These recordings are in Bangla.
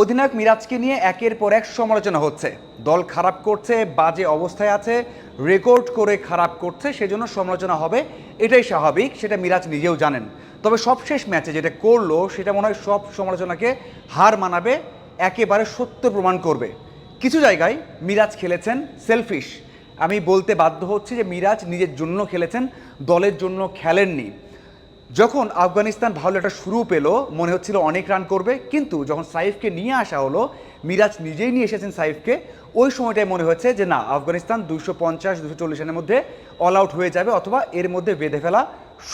অধিনায়ক মিরাজকে নিয়ে একের পর এক সমালোচনা হচ্ছে। দল খারাপ করছে, বাজে অবস্থায় আছে, রেকর্ড করে খারাপ করছে, সেজন্য সমালোচনা হবে। এটাই স্বাভাবিক, সেটা মিরাজ নিজেও জানেন। তবে সবশেষ ম্যাচে যেটা করল, সেটা মনে হয় সব সমালোচনাকে হার মানাবে, একেবারে সত্য প্রমাণ করবে। কিছু জায়গায় মিরাজ খেলেছেন সেলফিশ। আমি বলতে বাধ্য হচ্ছি যে মিরাজ নিজের জন্য খেলেছেন, দলের জন্য খেলেননি। যখন আফগানিস্তান ভালো একটা শুরু পেল, মনে হচ্ছিল অনেক রান করবে, কিন্তু যখন সাইফকে নিয়ে আসা হলো, মিরাজ নিজেই নিয়ে এসেছেন সাইফকে, ওই সময়টায় মনে হয়েছে যে না, আফগানিস্তান দুশো পঞ্চাশ, দুশো চল্লিশ রানের মধ্যে অল আউট হয়ে যাবে অথবা এর মধ্যে বেঁধে ফেলা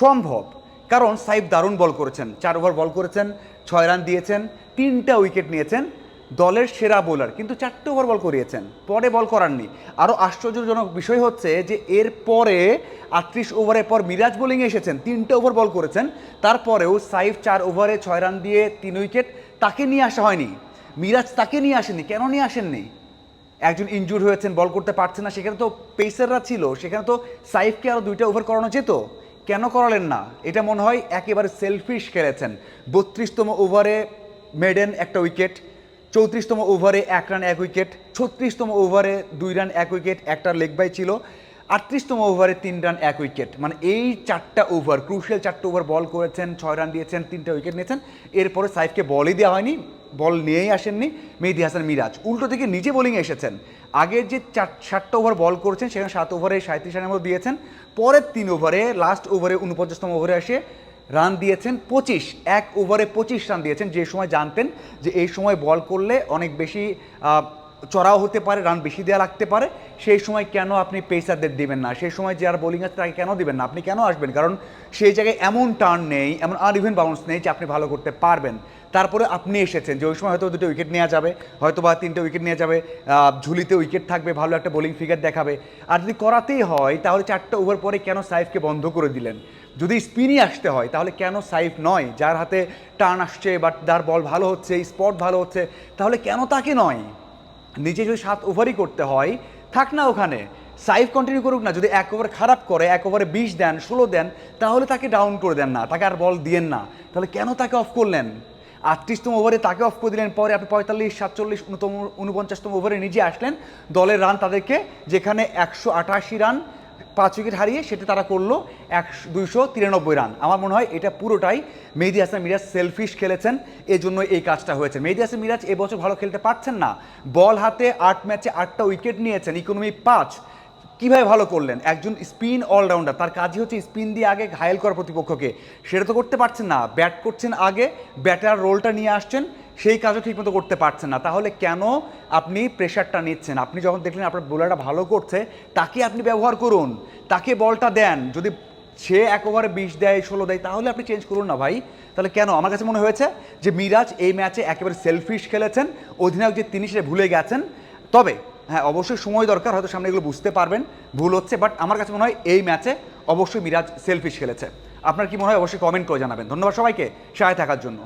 সম্ভব। কারণ সাইফ দারুণ বল করেছেন, চার ওভার বল করেছেন, ছয় রান দিয়েছেন, তিনটা উইকেট নিয়েছেন দলের সেরা বোলার কিন্তু চারটে ওভার বল করিয়েছেন, পরে বল করাননি। আরও আশ্চর্যজনক বিষয় হচ্ছে যে এর পরে আটত্রিশ ওভারের পর মিরাজ বোলিংয়ে এসেছেন, তিনটে ওভার বল করেছেন, তারপরেও সাইফ চার ওভারে ছয় রান দিয়ে তিন উইকেট তাকে নিয়ে আসা হয়নি। মিরাজ তাকে নিয়ে আসেনি কেন নিয়ে আসেননি? একজন ইনজুর হয়েছেন বল করতে পারছে না, সেখানে তো পেসাররা ছিল, সেখানে তো সাইফকে আরও দুইটা ওভার করানো যেত। কেন করালেন না? এটা মনে হয় একেবারে সেলফিশ খেলেছেন। বত্রিশতম ওভারে মেডেন একটা উইকেট চৌত্রিশতম ওভারে এক রান, এক উইকেট। ছত্রিশতম ওভারে দুই রান, এক উইকেট একটা লেগ বাই ছিল। আটত্রিশতম ওভারে তিন রান, এক উইকেট। মানে এই চারটা ওভার, ক্রুশিয়াল চারটা ওভার বল করেছেন, ছয় রান দিয়েছেন, তিনটা উইকেট নিয়েছেন। এরপরে সাইফকে বলই দেওয়া হয়নি, বল নিয়েই আসেননি মেহেদি হাসান মিরাজ। উল্টো দিকে নিজে বোলিংয়ে এসেছেন। আগের যে চার, সাতটা ওভার বল করেছেন, সেখানে সাত ওভারে সাঁত্রিশ রানের মতো দিয়েছেন। পরের তিন ওভারে, লাস্ট ওভারে উনপঞ্চাশতম ওভারে এসে রান দিয়েছেন পঁচিশ, এক ওভারে পঁচিশ রান দিয়েছেন। যে সময় জানতেন যে এই সময় বল করলে অনেক বেশি চড়াও হতে পারে, রান বেশি দেওয়া লাগতে পারে, সেই সময় কেন আপনি পেসারদের দিবেন না? সেই সময় যে আর বোলিং আছে তাকে কেন দিবেন না? আপনি কেন আসবেন? কারণ সেই জায়গায় এমন টার্ন নেই, এমন আর ইভেন বাউন্স নেই যে আপনি ভালো করতে পারবেন। তারপরে আপনি এসেছেন যে ওই সময় হয়তো দুটো উইকেট নেওয়া যাবে, হয়তো বা তিনটে উইকেট নেওয়া যাবে ঝুলিতে উইকেট থাকবে, ভালো একটা বোলিং ফিগার দেখাবে। আর যদি করাতেই হয়, তাহলে চারটে ওভার পরে কেন সাইফকে বন্ধ করে দিলেন? যদি স্পিনই আসতে হয়, তাহলে কেন সাইফ নয়? যার হাতে টার্ন আসছে বাট যার বল ভালো হচ্ছে স্পট ভালো হচ্ছে, তাহলে কেন তাকে নয়? নিজে যদি সাত ওভারই করতে হয়, থাক না ওখানে। সাইফ কন্টিনিউ করুক না, যদি এক ওভার খারাপ করে, এক ওভারে বিশ দেন, ষোলো দেন, তাহলে তাকে ডাউন করে দেন না, তাকে আর বল দিয়েন না। তাহলে কেন তাকে অফ করলেন? আটত্রিশতম ওভারে তাকে অফ করে দিলেন, পরে আপনি পঁয়তাল্লিশ, সাতচল্লিশ উনতম উনপঞ্চাশতম ওভারে নিজে আসলেন, দলের রান তাদেরকে, যেখানে একশো আটাশি রান পাঁচ উইকেট হারিয়ে সেটা তারা করল একশো দুইশো তিরানব্বই রান। আমার মনে হয় এটা পুরোটাই মেহেদি হাসান মিরাজ সেলফিশ খেলেছেন, এজন্য এই কাজটা হয়েছে। মেহেদি হাসান মিরাজ এবছর ভালো খেলতে পারছেন না, বল হাতে আট ম্যাচে আটটা উইকেট নিয়েছেন ইকোনমি পাঁচ। কীভাবে ভালো করলেন? একজন স্পিন অলরাউন্ডার তার কাজই হচ্ছে স্পিন দিয়ে আগে ঘায়েল করা প্রতিপক্ষকে। সেটা তো করতে পারছেন না ব্যাট করছেন আগে ব্যাটার রোলটা নিয়ে আসছেন সেই কাজও ঠিকমতো করতে পারছেন না। তাহলে কেন আপনি প্রেশারটা নিচ্ছেন? আপনি যখন দেখলেন আপনার বোলারটা ভালো করছে, তাকে আপনি ব্যবহার করুন। তাকে বলটা দেন। যদি সে এক ওভারে বিশ দেয়, ষোলো দেয়, তাহলে আপনি চেঞ্জ করুন না ভাই। তাহলে কেন? আমার কাছে মনে হয়েছে যে মিরাজ এই ম্যাচে একেবারে সেলফিশ খেলেছেন। অধিনায়ক যে তিনি সেটা ভুলে গেছেন। তবে হ্যাঁ অবশ্যই সময় দরকার, হয়তো সামনে এগুলো বুঝতে পারবেন। ভুল হচ্ছে বাট আমার কাছে মনে হয় এই ম্যাচে অবশ্যই মিরাজ সেলফিশ খেলেছে। আপনার কি মনে হয়? অবশ্যই কমেন্ট করে জানাবেন। ধন্যবাদ সবাইকে। সহায় থাকার জন্য।